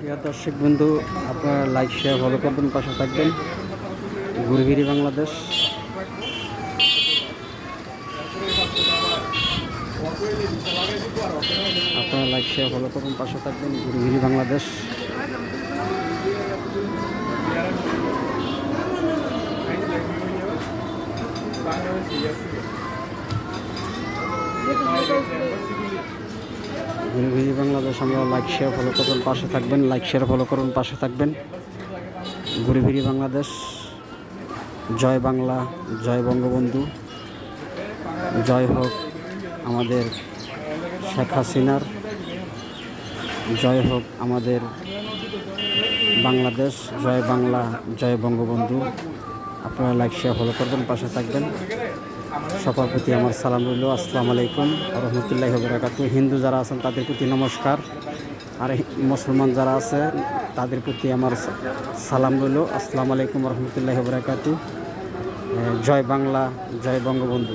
প্রিয় দর্শক বন্ধু, আপনারা লাইক শেয়ার ফলো করবেন, পাশে থাকবেন। গুরুগিরি বাংলাদেশ। আপনারা লাইক শেয়ার ফলো করবেন, পাশে থাকবেন। গুরুগিরি বাংলাদেশ। গুরুগিরি বাংলাদেশ, আমরা লাইক শেয়ার ফলো করুন, পাশে থাকবেন লাইক শেয়ার ফলো করুন, পাশে থাকবেন। গুরুগিরি বাংলাদেশ, জয় বাংলা, জয় বঙ্গবন্ধু, জয় হোক আমাদের শেখ হাসিনার, জয় হোক আমাদের বাংলাদেশ, জয় বাংলা, জয় বঙ্গবন্ধু। আপনারা লাইক শেয়ার ফলো করবেন, পাশে থাকবেন। সবার প্রতি আমার সালাম রইল। আসসালামু আলাইকুম রহমতুল্লাহ বরাকাত হিন্দু যারা আছেন, তাদের প্রতি নমস্কার। আর মুসলমান যারা আছে তাদের প্রতি আমার সালাম রইল। আসসালামু আলাইকুম রহমতুল্লাহ বরাকাত জয় বাংলা, জয় বঙ্গবন্ধু।